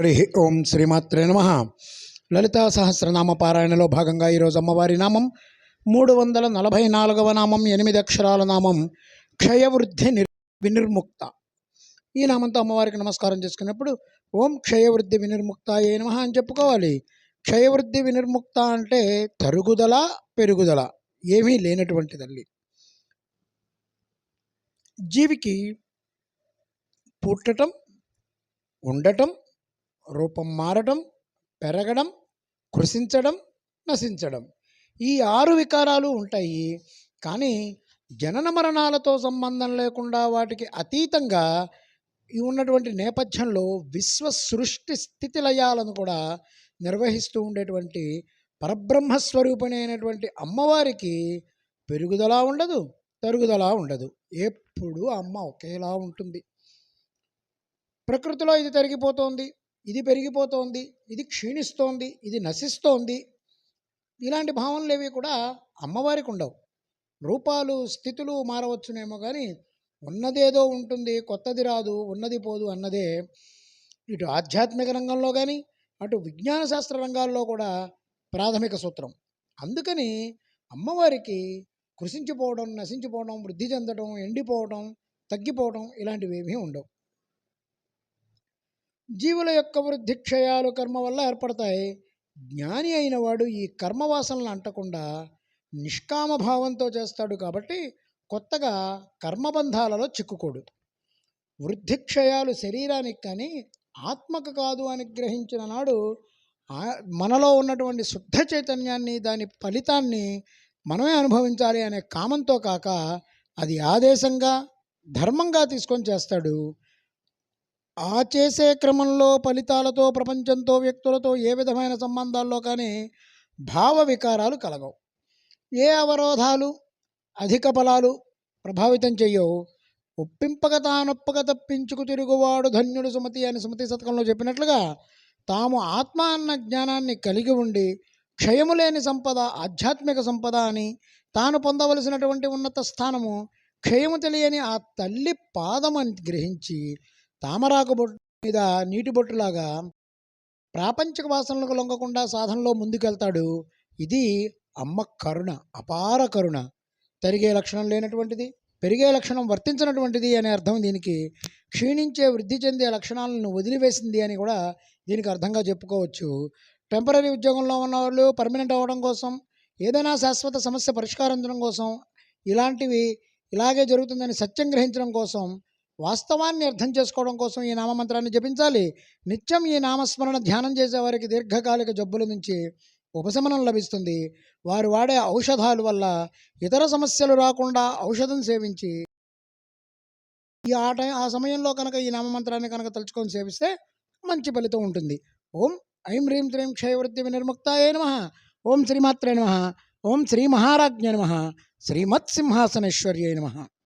హరి ఓం శ్రీమాత్రే నమ. లలితా సహస్రనామ పారాయణలో భాగంగా ఈరోజు అమ్మవారి నామం మూడు వందల నలభై నాలుగవ నామం ఎనిమిది అక్షరాల నామం క్షయవృద్ధి నిర్ వినిర్ముక్త. ఈ నామంతో అమ్మవారికి నమస్కారం చేసుకున్నప్పుడు ఓం క్షయవృద్ధి వినిర్ముక్త ఏ నమ అని చెప్పుకోవాలి. క్షయవృద్ధి వినిర్ముక్త అంటే తరుగుదల పెరుగుదల. ఏమీ లేనటువంటి తల్లి. జీవికి పుట్టటం ఉండటం రూపం మారటం పెరగడం కృషించడం నశించడం. ఈ ఆరు వికారాలు ఉంటాయి. కానీ జనన మరణాలతో సంబంధం లేకుండా వాటికి అతీతంగా ఈ ఉన్నటువంటి నేపథ్యంలో విశ్వ సృష్టి స్థితి లయాలను కూడా నిర్వహిస్తూ ఉండేటువంటి పరబ్రహ్మస్వరూపణమైనటువంటి అమ్మవారికి పెరుగుదల ఉండదు తరుగుదల ఉండదు. ఎప్పుడు అమ్మ ఒకేలా ఉంటుంది. ప్రకృతిలో ఇది తరిగిపోతోంది. ఇది పెరిగిపోతోంది ఇది క్షీణిస్తోంది ఇది నశిస్తోంది. ఇలాంటి భావనలు ఏవి కూడా అమ్మవారికి ఉండవు. రూపాలు స్థితులు మారవచ్చునేమో కానీ ఉన్నదేదో ఉంటుంది కొత్తది రాదు ఉన్నది పోదు అన్నదే ఇటు ఆధ్యాత్మిక రంగంలో కానీ అటు విజ్ఞాన శాస్త్ర రంగాల్లో కూడా ప్రాథమిక సూత్రం. అందుకని అమ్మవారికి కృషించిపోవడం నశించిపోవడం వృద్ధి చెందడం ఎండిపోవడం తగ్గిపోవడం ఇలాంటివి ఏమీ ఉండవు. జీవుల యొక్క వృద్ధి క్షయాలు కర్మ వల్ల ఏర్పడతాయి. జ్ఞాని అయిన వాడు ఈ కర్మవాసనలు అంటకుండా నిష్కామ భావంతో చేస్తాడు కాబట్టి కొత్తగా కర్మబంధాలలో చిక్కుకోడు. వృద్ధి క్షయాలు శరీరానికి కానీ ఆత్మకు కాదు అని గ్రహించిన నాడు మనలో ఉన్నటువంటి శుద్ధ చైతన్యాన్ని దాని ఫలితాన్ని మనమే అనుభవించాలి అనే కామంతో కాక అది ఆదేశంగా ధర్మంగా తీసుకొని చేస్తాడు. ఆ చేసే క్రమంలో ఫలితాలతో ప్రపంచంతో వ్యక్తులతో ఏ విధమైన సంబంధాల్లో కానీ భావ వికారాలు కలగవు. ఏ అవరోధాలు అధిక బలాలు ప్రభావితం చేయవు ఒప్పింపక తానొప్పక తప్పించుకు తిరుగువాడు ధన్యుడు సుమతి అని సుమతి శతకంలో చెప్పినట్లుగా తాము ఆత్మ అన్న జ్ఞానాన్ని కలిగి ఉండి క్షయము లేని సంపద ఆధ్యాత్మిక సంపద అని తాను పొందవలసినటువంటి ఉన్నత స్థానము క్షయము తెలియని ఆ తల్లి పాదమని గ్రహించి తామరాకు బొట్టు మీద నీటి బొట్టులాగా ప్రాపంచిక వాసనలకు లొంగకుండా సాధనలో ముందుకెళ్తాడు. ఇది అమ్మ కరుణ అపార కరుణ. తరిగే లక్షణం లేనటువంటిది పెరిగే లక్షణం వర్తించినటువంటిది అనే అర్థం దీనికి. క్షీణించే వృద్ధి చెందే లక్షణాలను వదిలివేసింది అని కూడా దీనికి అర్థంగా చెప్పుకోవచ్చు. టెంపరీ ఉద్యోగంలో ఉన్నవాళ్ళు పర్మనెంట్ అవ్వడం కోసం ఏదైనా శాశ్వత సమస్య పరిష్కరించడం కోసం ఇలాంటివి ఇలాగే జరుగుతుందని సత్యం గ్రహించడం కోసం వాస్తవాన్ని అర్థం చేసుకోవడం కోసం ఈ నామమంత్రాన్ని జపించాలి. నిత్యం ఈ నామస్మరణ ధ్యానం చేసేవారికి దీర్ఘకాలిక జబ్బుల నుంచి ఉపశమనం లభిస్తుంది. వారు వాడే ఔషధాలు వల్ల ఇతర సమస్యలు రాకుండా ఔషధం సేవించి ఈ ఆ టైం ఆ సమయంలో కనుక ఈ నామమంత్రాన్ని కనుక తలుచుకొని సేవిస్తే మంచి ఫలితం ఉంటుంది. ఓం ఐం హ్రీం త్రీం క్షయవృత్తి వినిర్ముక్తాయ నమ. ఓం శ్రీమాత్రే నమ. ఓం శ్రీ మహారాజ్ఞ నమ. శ్రీమత్సింహాసనేశ్వర్యై నమ.